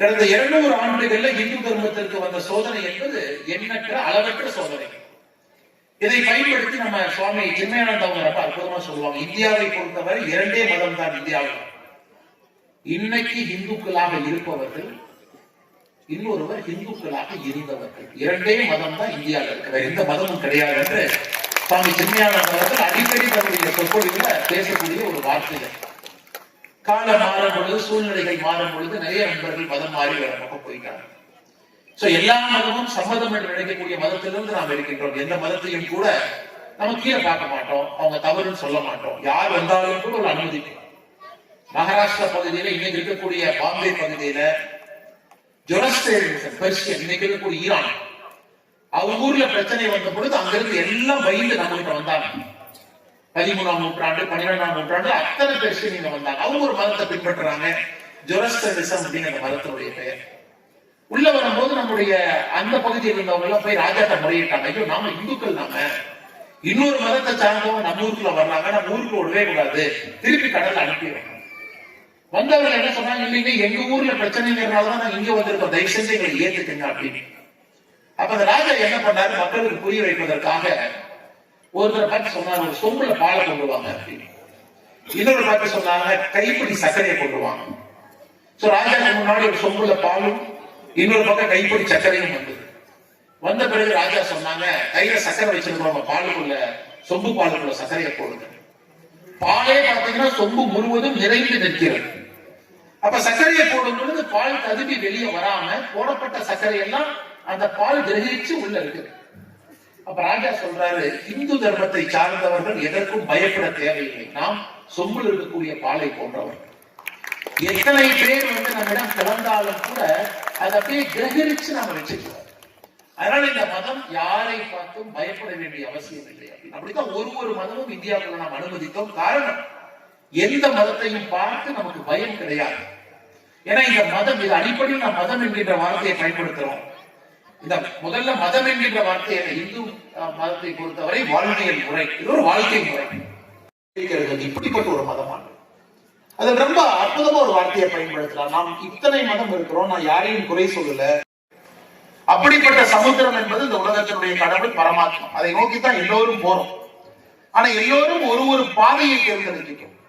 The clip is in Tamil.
கடந்த இருநூறு ஆண்டுகள்ல இந்து தர்மத்திற்கு வந்த சோதனை என்பது எண்ணற்ற அளவற்ற சோதனை. இதை பயன்படுத்தி நம்ம சுவாமி சின்மயானந்த அவங்க ரொம்ப அற்புதமா சொல்லுவாங்க. இந்தியாவை பொறுத்தவரை இரண்டே மதம் தான் இந்தியாவில் இன்னைக்கு இந்துக்களாக இருப்பவர்கள் இன்னொருவர் இந்துக்களாக இருந்தவர்கள். இரண்டே மதம் தான் இந்தியாவில் இருக்கிற எந்த மதமும் கிடையாது என்று சுவாமி சின்மயானந்த அவர்கள் அடிக்கடி தன்னுடைய சொற்பொழிவுல பேசக்கூடிய ஒரு வார்த்தைகள். காலம் மாறும் பொழுது சூழ்நிலைகள் மாறும் பொழுது நிறைய நண்பர்கள் மதம் மாறி வேற பக்கம் போயிட்டாங்க. சோ எல்லா மதமும் சம்மதம் என்று நினைக்கக்கூடிய மதத்திலிருந்து நாம் இருக்கின்றோம். எந்த மதத்தையும் கூட நம்ம கீழே பார்க்க மாட்டோம். அவங்க தவறுன்னு சொல்ல மாட்டோம். யார் வந்தாலும் கூட ஒரு அனுமதிக்கும் மகாராஷ்டிரா பகுதியில இன்னைக்கு இருக்கக்கூடிய பாம்பே பகுதியில ஜொரஸ்டேரியனிசம் இன்னைக்கு இருக்கக்கூடிய ஈரான். அவங்க ஊர்ல பிரச்சனை வந்த பொழுது அங்கிருந்து எல்லாம் பயந்து நம்மகிட்ட வந்தாங்க. பதிமூணாம் நூற்றாண்டு பன்னிரெண்டாம் நூற்றாண்டு அத்தனை பெர்சியன் இங்க வந்தாங்க. அவங்க ஒரு மதத்தை பின்பற்றுறாங்க. ஜொரஸ்டரிசம் அப்படின்னு அந்த மதத்தினுடைய பெயர். உள்ள வரும்போது நம்முடைய அந்த பகுதியில் இருந்தவங்க எல்லாம் போய் ராஜாட்ட முறையிட்டாங்க. ஐயோ நாம இந்துக்கள் நாம. இன்னொரு மதத்தை சார்ந்தவங்க நம்ம ஊருக்குள்ள வர்றாங்க. நம்ம ஊருக்கு விடவே கூடாது. திருப்பி கடல்ல அனுப்பிடுவோம் வந்தவர்கள் என்ன சொன்னாங்க? இல்லைங்க எங்க ஊர்ல பிரச்சனைங்கிறனாலதான் நாங்க இங்க வந்திருக்கோம். தயவு செஞ்சு எங்களை ஏத்துக்குங்க அப்படின்னு. அப்ப அந்த ராஜா என்ன பண்ணாரு? மக்களுக்கு புரிய வைப்பதற்காக ஒருத்தரை பார்த்து சொன்னாங்க சொம்புல பாலை கொண்டு வாங்க அப்படின்னு இன்னொரு பார்த்து சொன்னாங்க கைப்பிடி சர்க்கரையை கொண்டு வாங்க சோ ராஜாக்கு முன்னாடி ஒரு சொம்புல பாலும் இன்னொரு பக்கம் கைப்பிடி சர்க்கரையும் வந்தது. வந்த பிறகு ராஜா சொன்னாங்க கையில சர்க்கரை வச்சிருக்கவங்க பாலுக்குள்ள சொம்பு பாலுக்குள்ள சர்க்கரையை போடுங்க. பாலே பார்த்தீங்கன்னா சொம்பு முழுவதும் நிறைந்து நிற்கிறது. அப்ப சர்க்கரையை போடும் பொழுது பால் ததும்பி வெளியே வராம போடப்பட்ட சர்க்கரை எல்லாம் அந்த பால் கிரகிச்சு உள்ள இருக்குது. அப்ப ராஜா சொல்றாரு இந்து தர்மத்தை சார்ந்தவர்கள் எதற்கும் பயப்பட தேவையில்லை. நாம் சொம்பில் இருக்கக்கூடிய பாலை போன்றவர்கள் எத்தனை பேர் வந்து நம்மிடம் கலந்தாலும் கூட அதை அப்படியே கிரகரிச்சு நாம வச்சுக்கிறோம். அதனால இந்த மதம் யாரை பார்த்தும் பயப்பட வேண்டிய அவசியம் இல்லை. அப்படின்னு அப்படித்தான் ஒரு ஒரு மதமும் இந்தியாவுக்குள்ள நாம் அனுமதித்தோம். காரணம் எந்த மதத்தையும் பார்த்து நமக்கு பயம் கிடையாது. ஏன்னா இந்த மதம் இது அடிப்படையில் நாம் மதம் என்கின்ற வார்த்தையை பயன்படுத்துறோம். இந்த முதல்ல மதம் என்கின்ற வார்த்தை இந்து மதத்தை பொறுத்தவரை வாழ்வியல் முறை. இது ஒரு வாழ்க்கை முறை. இருக்கிறது. இப்படிப்பட்ட ஒரு மதமானது. அதில் ரொம்ப அற்புதமா ஒரு வார்த்தையை பயன்படுத்தலாம். நாம் இத்தனை மதம் இருக்கிறோம் நான் யாரையும் குறை சொல்லல. அப்படிப்பட்ட சமுத்திரம் என்பது இந்த உலகத்தினுடைய கடவுள் பரமாத்மா. அதை நோக்கித்தான் எல்லோரும் போறோம். ஆனா எல்லோரும் ஒரு ஒரு பாதையை தேர்ந்தெடுக்கிறோம்